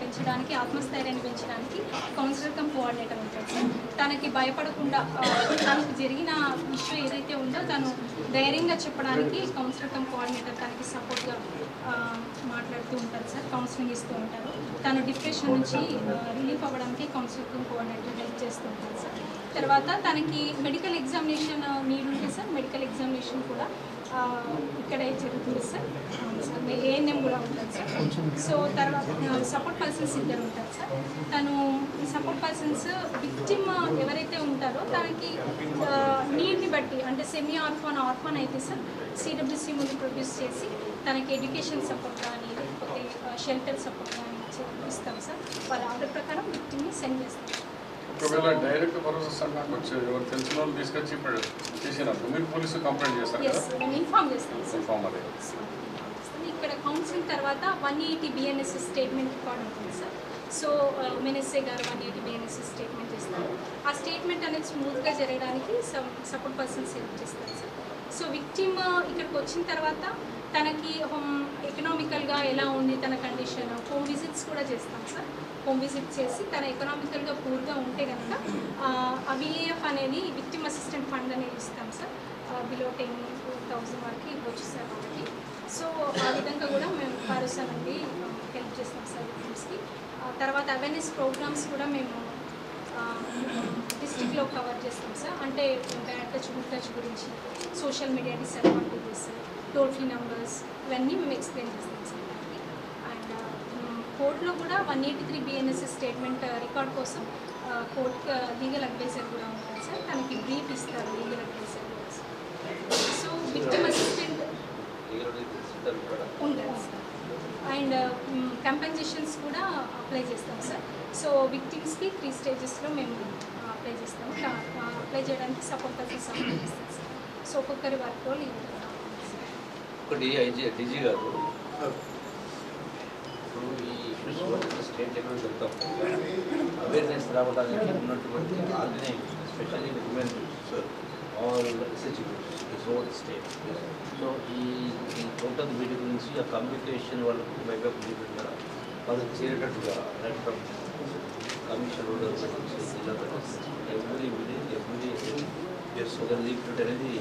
పెంచడానికి ఆత్మస్థైర్యాన్ని పెంచడానికి కౌన్సిలర్ కమ్ కోఆర్డినేటర్ ఉంటాడు సార్. తనకి భయపడకుండా తనకు జరిగిన ఇష్యూ ఏదైతే ఉందో తను ధైర్యంగా చెప్పడానికి కౌన్సిలర్ కమ్ కోఆర్డినేటర్ తనకి సపోర్ట్గా మాట్లాడుతూ ఉంటారు సార్ కౌన్సిలింగ్ ఇస్తూ ఉంటారు. తను డిప్రెషన్ నుంచి రిలీఫ్ అవ్వడానికి కౌన్సిలర్ కమ్ కోఆర్డినేటర్ హెల్ప్ చేస్తూ ఉంటారు సార్. తర్వాత తనకి మెడికల్ ఎగ్జామినేషన్ నీడ్ ఉంటే సార్ మెడికల్ ఎగ్జామినేషన్ కూడా ఇక్కడే జరుగుతుంది సార్. అవును సార్ ఏఎన్ఎం కూడా ఉంటుంది సార్. సో తర్వాత సపోర్ట్ పర్సన్స్ ఇద్దరు ఉంటారు సార్. తను సపోర్ట్ పర్సన్స్ విక్టిమ్ ఎవరైతే ఉంటారో తనకి నీడ్ని బట్టి అంటే సెమీ ఆర్ఫాన్ ఆర్ఫాన్ అయితే సార్ సిడబ్ల్యూసి ముందు ప్రొడ్యూస్ చేసి తనకి ఎడ్యుకేషన్ సపోర్ట్ కానీ లేకపోతే షెల్టర్ సపోర్ట్ కానీ ఇస్తాం సార్. వాళ్ళ ఆర్డర్ ప్రకారం విక్టిమ్ని సెండ్ చేస్తాం. ఒకవేళ డైరెక్ట్ భరోసా సంఘానికి వచ్చి ఎవరు తెలిసిన వాళ్ళు తీసుకొచ్చి ఇప్పుడు చేసినప్పుడు మీరు పోలీసు కంప్లైంట్ చేస్తారు కదా? ఇన్ఫామ్ అది. ఇక్కడ కౌన్సిలింగ్ తర్వాత one eighty BNSS statement record ఉంటుంది సార్ సో ఉమెన్ఎస్ఏ గారు వన్ ఎయిటీ బిఎన్ఎస్ఎస్ స్టేట్మెంట్ ఇస్తారు ఆ స్టేట్మెంట్ అనేది స్మూత్గా జరగడానికి సపోర్ట్ పర్సన్స్ హెల్ప్ చేస్తారు సార్ సో విక్టిమ్ ఇక్కడికి వచ్చిన తర్వాత తనకి హోమ్ ఎకనామికల్గా ఎలా ఉంది తన కండిషన్ హోమ్ విజిట్స్ కూడా చేస్తాం సార్ హోమ్ విజిట్ చేసి తన ఎకనామికల్గా పూర్గా ఉంటే కనుక అవిఏఎఫ్ అనేది విక్టిమ్ అసిస్టెంట్ ఫండ్ అనేది ఇస్తాం సార్ బిలో టెన్ థౌజండ్ వరకు ఇవ్వచ్చు సార్ వాళ్ళకి. సో ఆ విధంగా కూడా మేము భరోసా నుండి హెల్ప్ చేస్తాం సార్ విక్టిమ్స్కి తర్వాత అవేర్నెస్ ప్రోగ్రామ్స్ కూడా మేము డిస్టిక్లో కవర్ చేస్తాం సార్ అంటే బ్యాడ్ టచ్ గుడ్ టచ్ గురించి social media disadvantages toll free numbers ఇవన్నీ మేము ఎక్స్ప్లెయిన్ చేస్తాం సార్ అండ్ కోర్టులో కూడా one eighty three BNSS statement record కోసం కోర్ట్ లీగల్ అడ్వైజర్ కూడా ఉంటారు సార్. తనకి బ్రీఫ్ ఇస్తారు లీగల్ అడ్వైజర్ కూడా. సార్ సో విక్టిమ్ అసిస్టెంట్ ఉంటుంది సార్. అండ్ కంపెన్సేషన్స్ కూడా అప్లై చేస్తాం సార్. సో విక్టిమ్స్కి త్రీ స్టేజెస్లో మేము అప్లై చేస్తాం అప్లై చేయడానికి సపోర్ట్ పర్సన్స్ అప్లై చేస్తాం సార్. సో ఒక్కొక్కరి వర్క్ రోల్ ఈ విధంగా ఉంటుంది సార్. ఒకటి ఐజీ డీజీ గారు ఇప్పుడు ఈ ఇష్యూస్ స్టేట్ లెవెల్ వెళ్తాం అవేర్నెస్ రావడానికి ఉన్నటువంటి organisation especially women all SH own state so ఈ ఈ టోటల్ వీటి గురించి ఆ కమ్యూనికేషన్ వాళ్ళకు వైపు వీటిగా వాళ్ళకి చేరేటట్టుగా right from commission rulers every village every S ఒక లీఫ్లెట్ అనేది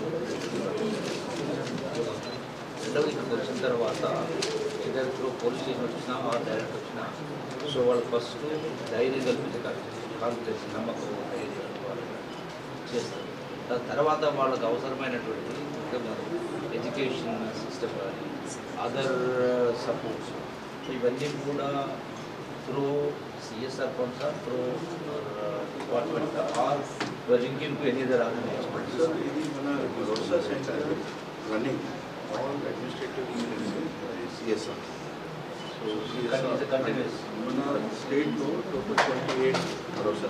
రెండవది ఇక్కడికి వచ్చిన తర్వాత ఇద్దరు పోలీస్ స్టేషన్ వచ్చినా ఆ డైరెక్ట్ వచ్చినా సో వాళ్ళు ఫస్ట్ ధైర్యం కల్పించగలరు కాన్ఫిడెన్స్ నమ్మకం ధైర్యం చేస్తారు. దాని తర్వాత వాళ్ళకి అవసరమైనటువంటి ఎడ్యుకేషన్ సిస్టమ్ కానీ అదర్ సపోర్ట్స్ సో ఇవన్నీ కూడా through CSR funds through department or linking to any other organisation running. all administrative units by CSR. So CSR continuous. Muna state no total 28 Bharosa.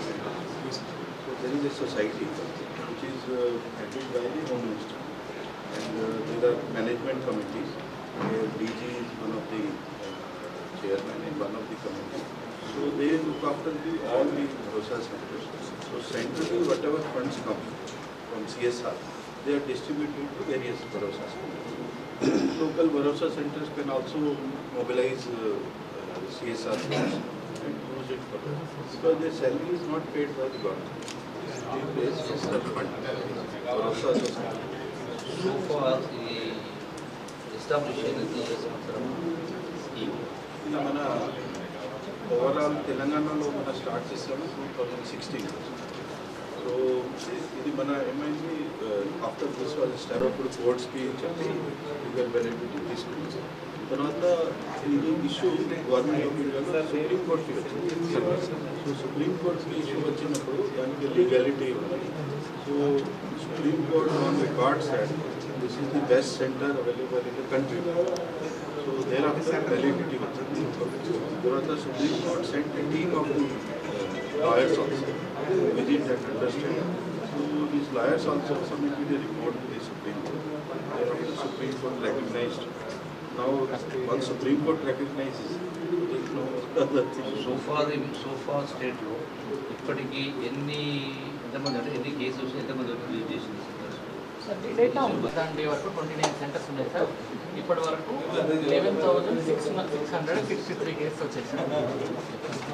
So there is a society which is uh, headed by the Home Minister. And uh, there are management committees where DG is one of the uh, chairman one of the committees. So they look after the, all the Bharosa centers. So centrally whatever funds come from CSR, they are distributed to various Bharosa centers. Local Bharosa centers can also mobilize uh, uh, CSR funds and use it for that. Because their salary is not paid by the government. It is paid from the fund, Bharosa society. ఈ establish అయినది ఏ సంవత్సరం scheme ఇది మన overall తెలంగాణలో మన start చేసాము two thousand sixteen so ఇది మన ఏమైంది ఆఫ్టర్ దిస్ వాళ్ళు స్టార్ అప్పుడు కోర్ట్స్కి చెప్పి లీగల్ బెనిఫిట్ తీసుకున్నాం తర్వాత ఇది ఇష్యూ గవర్నమెంట్ ఆఫ్ ఇండియాలో సుప్రీం కోర్ట్కి వచ్చింది సో సుప్రీం కోర్ట్కి ఇష్యూ వచ్చినప్పుడు దానికి లీగాలిటీ ఉంది so supreme court on record side this is the best center available in the country. So thereafter validity వచ్చింది తర్వాత supreme court sent a team of the uh, lawyers also visit that understand. So these lawyers also submitted a report to the Supreme Court. The Supreme Court recognized. Now once Supreme Court recognizes, there is no other thing. So far so far స్టేట్లో ఇప్పటికీ ఎన్ని ఎంతమంది అంటే ఎన్ని cases ఎంతమంది release చేసింది దాని day వరకు ట్వంటీ నైన్ సెంటర్స్ ఉన్నాయి సార్ ఇప్పటి వరకు eleven thousand six six hundred sixty three cases వచ్చాయి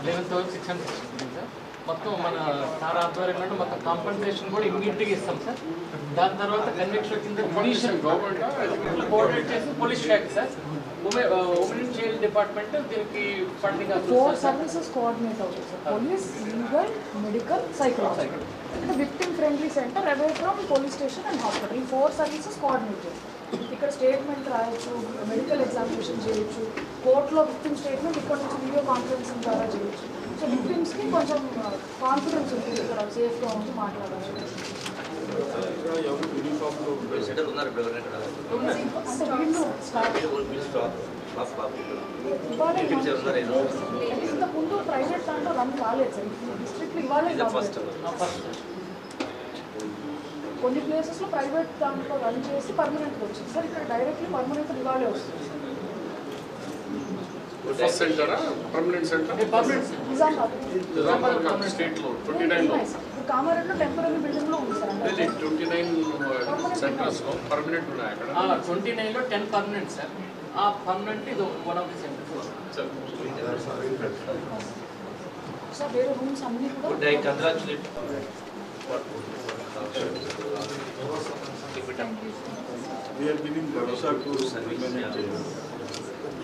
eleven thousand six hundred sir మొత్తం మన సార్ ఆధ్వర్యంలో మొత్తం కాంపన్సేషన్ కూడా ఇమ్మీడియట్గా ఇస్తాం సార్. దాని తర్వాత కన్వెక్షన్ కింద జుడిషియల్ గవర్నమెంట్ కోఆర్డినేట్ చేసి పోలీస్ శాఖ సార్. ఉమెన్ చైల్డ్ డిపార్ట్మెంట్ దీనికి ఫండింగ్ ఫోర్ సర్వీసెస్ కోఆర్డినేట్ అవుతుంది sir. Police legal medical psychological అంటే victim friendly centre away from police station and hospital ఈ ఫోర్ సర్వీసెస్ కోఆర్డినేట్ ఇక్కడ స్టేట్మెంట్ రాయొచ్చు medical examination చేయొచ్చు. కోర్టులో విక్టిమ్ స్టేట్మెంట్ ఇక్కడ నుంచి వీడియో కాన్ఫరెన్సింగ్ ద్వారా చేయొచ్చు. సో విక్టిమ్స్కి కొంచెం కాన్ఫిడెన్స్ ఉంటుంది ఇక్కడ సేఫ్గా ఉండి మాట్లాడవచ్చు ఇక్కడ ఎవరు యూనిఫామ్లో ఉంటారు సెంటర్ ఉన్నారు ఇప్పుడు ఎవరైనా అంటే వీళ్ళు స్టార్ట్ ఇక్కడ స్టాప్ స్టాప్ కాపీ ఇవాళే Victims ఎవరు ఉన్నారు? ఇంత ముందు ప్రైవేట్ దాంట్లో రన్ కాలేదు సార్ డిస్ట్రిక్ట్ ఇవాళే ఫస్ట్. కొన్ని ప్లేసెస్లో ప్రైవేట్ దాంట్లో రన్ చేసి పర్మనెంట్గా వచ్చింది సార్ ఇక్కడ డైరెక్ట్లీ పర్మనెంట్ ఇవాళే వస్తుంది ఫస్ట్ సెంటరా పర్మనెంట్ సెంటర్ పర్మనెంట్ నిజామాబాద్ స్టేట్లో ట్వంటీ నైన్లో ఇప్పుడు కామారెడ్డిలో టెంపరీ బిల్డింగ్లో ఉంది సార్ అంటే ట్వంటీ నైన్ సెంటర్స్లో పర్మనెంట్ ఉన్నాయి అక్కడ ట్వంటీ నైన్లో టెన్ పర్మనెంట్ సార్ ఆ పర్మనెంట్ ఇది one of the centres sir వేరే రూమ్స్ అన్నీ కూడా good I congratulate We are giving Bharosa to women and children.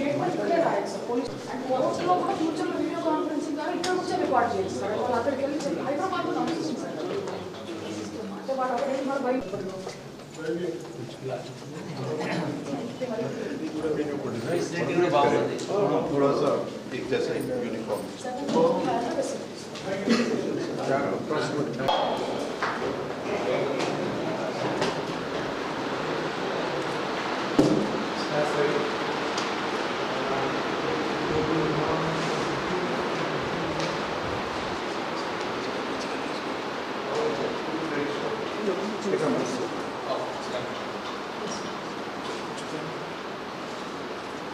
Statement ఇక్కడే రాయాలి సార్ పోలీస్ అండ్ కోర్టులో కూడా ఫ్యూచర్లో వీడియో కాన్ఫరెన్సింగ్ ద్వారా ఇక్కడ వచ్చి రికార్డ్ చేయాలి సార్ వాళ్ళు అక్కడికి వెళ్ళి చెప్పి హైదరాబాద్లో నడుస్తుంది సార్ అంటే వాడు అక్కడికి మన బయట ఫెసిలిటీ కూడా బాగుంది थोड़ा सा एक जैसा uniform てたんですよ。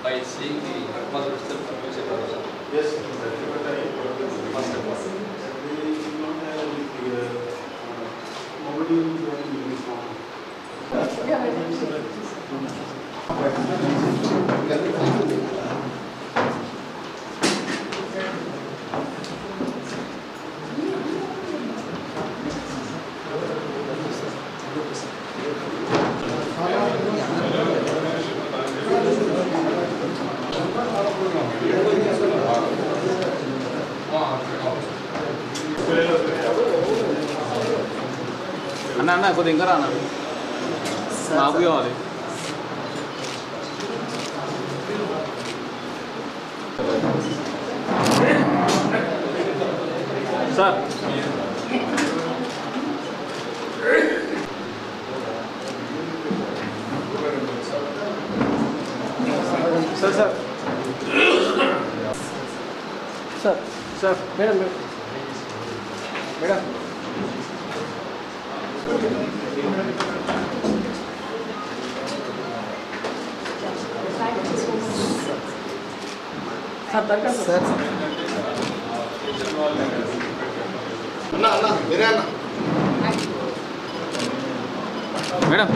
I see the mother of the music. Yes, that everybody must have one. They did not have the nobody who was in uniform. Yeah, I think. కొద్దిగా ఇంకా రానా? మాకు కావాలి sir. Sir sir. Sir. Sir. Madam madam. Madam. Sir దగ్గర sir madam.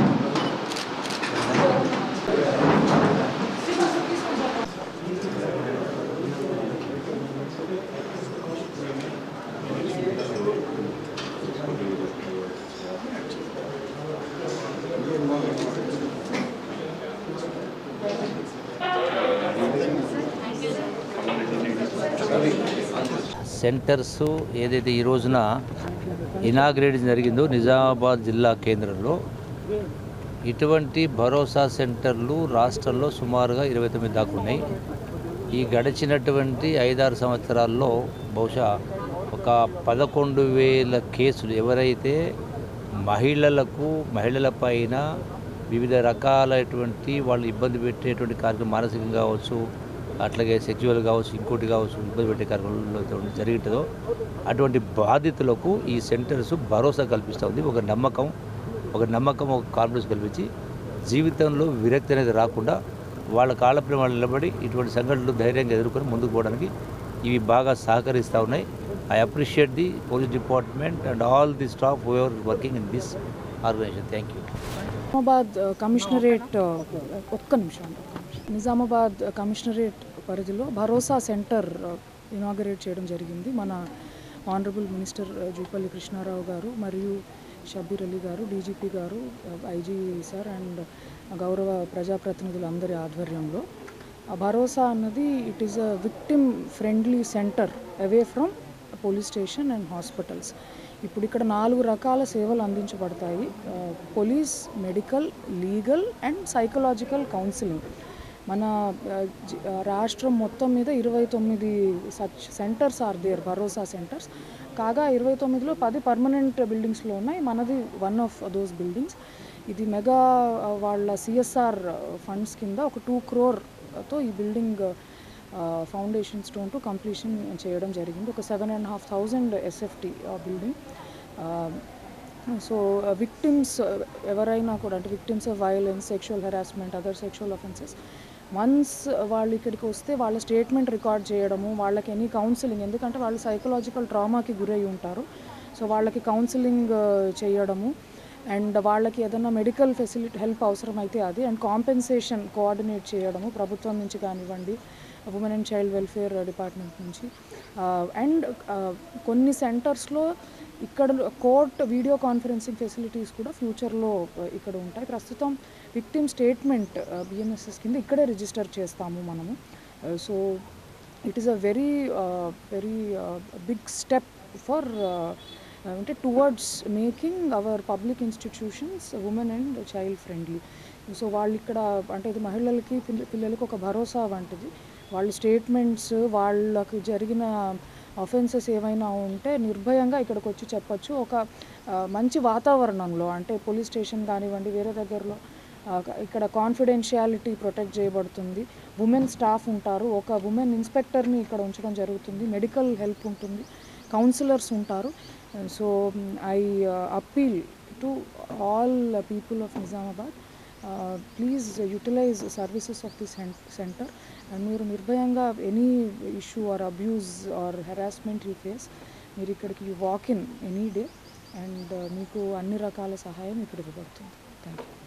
Centres ఏదైతే ఈ రోజున inaugurate జరిగిందో నిజామాబాద్ జిల్లా కేంద్రంలో ఇటువంటి భరోసా సెంటర్లు రాష్ట్రంలో సుమారుగా ఇరవై తొమ్మిది దాకా ఉన్నాయి. ఈ గడిచినటువంటి ఐదారు సంవత్సరాల్లో బహుశా ఒక పదకొండు వేల కేసులు ఎవరైతే మహిళలకు మహిళలపైన వివిధ రకాలైనటువంటి వాళ్ళు ఇబ్బంది పెట్టేటువంటి కార్యక్రమం మానసికంగా కావచ్చు అట్లాగే సెక్చువల్ కావచ్చు ఇంకోటి కావచ్చు ఇబ్బంది పెట్టే కార్యక్రమంలో జరుగుతుందో అటువంటి బాధితులకు ఈ సెంటర్స్ భరోసా కల్పిస్తుంది ఒక నమ్మకం ఒక నమ్మకం ఒక కాన్ఫిడెన్స్ కల్పించి జీవితంలో విరక్తి అనేది రాకుండా వాళ్ళ కాళ్ళపై వాళ్ళు నిలబడి ఇటువంటి సంఘటనలు ధైర్యంగా ఎదుర్కొని ముందుకు పోవడానికి ఇవి బాగా సహకరిస్తూ ఉన్నాయి. I appreciate the police department and all the staff ever working in this organisation thank you Nizamabad commissionerate ఒక్క నిమిషం నిజామాబాద్ కమిషనరేట్ పరిధిలో భరోసా సెంటర్ ఇనాగరేట్ చేయడం జరిగింది. మన ఆనరబుల్ మినిస్టర్ జూపల్లి కృష్ణారావు గారు మరియు షబీర్ అలీ గారు డీజీపీ గారు ఐజీ సార్ అండ్ గౌరవ ప్రజాప్రతినిధులందరి ఆధ్వర్యంలో. భరోసా అన్నది it is a victim friendly centre away from police station and hospitals ఇప్పుడు ఇక్కడ నాలుగు రకాల సేవలు అందించబడతాయి. Police medical legal and psychological counselling మన రాష్ట్రం మొత్తం మీద ఇరవై తొమ్మిది such centres are there Bharosa centres. కాగా ఇరవై తొమ్మిదిలో పది పర్మనెంట్ బిల్డింగ్స్లో ఉన్నాయి. మనది వన్ ఆఫ్ దోస్ బిల్డింగ్స్. ఇది మెగా వాళ్ళ సిఎస్ఆర్ ఫండ్స్ కింద ఒక టూ క్రోర్తో ఈ building foundation stone to completion చేయడం జరిగింది. ఒక seven and half thousand SFT building. So victims ఎవరైనా కూడా అంటే victims of violence sexual harassment other sexual offences once వాళ్ళు ఇక్కడికి వస్తే వాళ్ళ స్టేట్మెంట్ రికార్డ్ చేయడము వాళ్ళకి ఎనీ కౌన్సిలింగ్ ఎందుకంటే వాళ్ళు సైకలాజికల్ ట్రామాకి గురై ఉంటారు. సో వాళ్ళకి కౌన్సిలింగ్ uh, చేయడము అండ్ వాళ్ళకి ఏదైనా మెడికల్ ఫెసిలిటీ హెల్ప్ అవసరమైతే అది అండ్ కాంపెన్సేషన్ కోఆర్డినేట్ చేయడము ప్రభుత్వం నుంచి కానివ్వండి women and child welfare department నుంచి. Uh, అండ్ uh, కొన్ని సెంటర్స్లో ఇక్కడ కోర్ట్ వీడియో కాన్ఫరెన్సింగ్ ఫెసిలిటీస్ కూడా ఫ్యూచర్లో ఇక్కడ ఉంటాయి. ప్రస్తుతం విక్టిమ్ స్టేట్మెంట్ బిఎంఎస్ఎస్ కింద ఇక్కడే రిజిస్టర్ చేస్తాము మనము. So it is a very very big step for అంటే towards making our public institutions women and child friendly so వాళ్ళు ఇక్కడ అంటే ఇది మహిళలకి పిల్ల- పిల్లలకి ఒక భరోసా వంటిది. వాళ్ళ స్టేట్మెంట్స్ వాళ్ళకి జరిగిన అఫెన్సెస్ ఏమైనా ఉంటే నిర్భయంగా ఇక్కడికి వచ్చి చెప్పొచ్చు. ఒక మంచి వాతావరణంలో అంటే పోలీస్ స్టేషన్ కానివ్వండి వేరే దగ్గరలో ఇక్కడ కాన్ఫిడెన్షియాలిటీ ప్రొటెక్ట్ చేయబడుతుంది. ఉమెన్ స్టాఫ్ ఉంటారు. ఒక ఉమెన్ ఇన్స్పెక్టర్ని ఇక్కడ ఉంచడం జరుగుతుంది. మెడికల్ హెల్ప్ ఉంటుంది. కౌన్సిలర్స్ ఉంటారు. So I appeal to all people of Nizamabad please utilise services of the centre and మీరు నిర్భయంగా any issue or abuse or harassment you face మీరు ఇక్కడికి you walk in any day and మీకు అన్ని రకాల సహాయం ఇక్కడ ఇవ్వబడుతుంది. Thank you